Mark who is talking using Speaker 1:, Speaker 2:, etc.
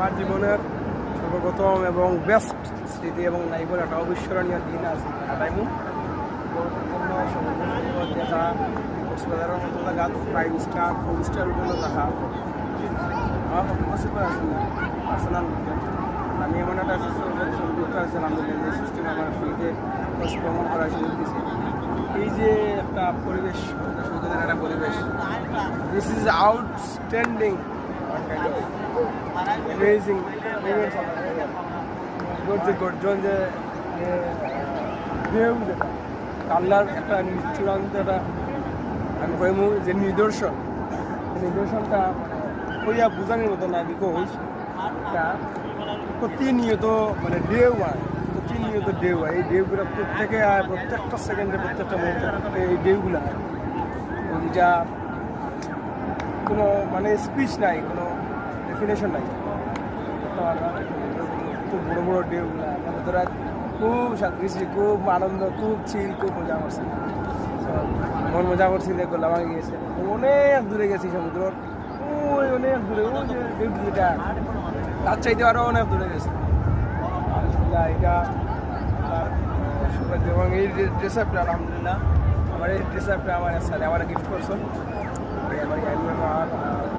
Speaker 1: আমার জীবনের সর্বপ্রথম এবং বেস্ট স্মৃতি এবং নাইবর একটা অবিস্মরণীয় দিন আজ কাটাইমু। ফাইভ স্টার ফোর স্টার দেখা আছে আমি এমন একটা আছে আমার ফ্রিতে এই যে একটা পরিবেশ একটা পরিবেশ this is outstanding amazing. Of the যে যে ঢেউ যেটা কাল্লার একটা চূড়ান্ত একটা আমি কইমু যে নিদর্শন। নিদর্শনটা কইয়া বোঝানোর মতো না বিকজ প্রতিনিয়ত মানে ঢেউ হয়, প্রতিনিয়ত ঢেউ হয়। এই ঢেউগুলো প্রত্যেকে প্রত্যেকটা সেকেন্ডে প্রত্যেকটা মুহূর্তে এই হয়। যেটা কোনো মানে স্পিচ নাই, কোনো ডেফিনেশন নাই। খুব বড় বড় ঢেউগুলা মানে তোরা খুব শান্তি খুব আনন্দ, খুব চিল খুব মজা করছে। মন মজা করছি, যে গোলামাকে গিয়েছে। অনেক দূরে গেছি সমুদ্র। ওই অনেক দূরে, ওই যে ঢেউ যেটা, তার চাইতে আরও অনেক দূরে গেছে। এবং এই ড্রেস আপটা, আলহামদুলিল্লাহ, আমার এই ড্রেস আপটা আমার সাথে আমার গিফট করছ। เรียนไว้กันนะครับ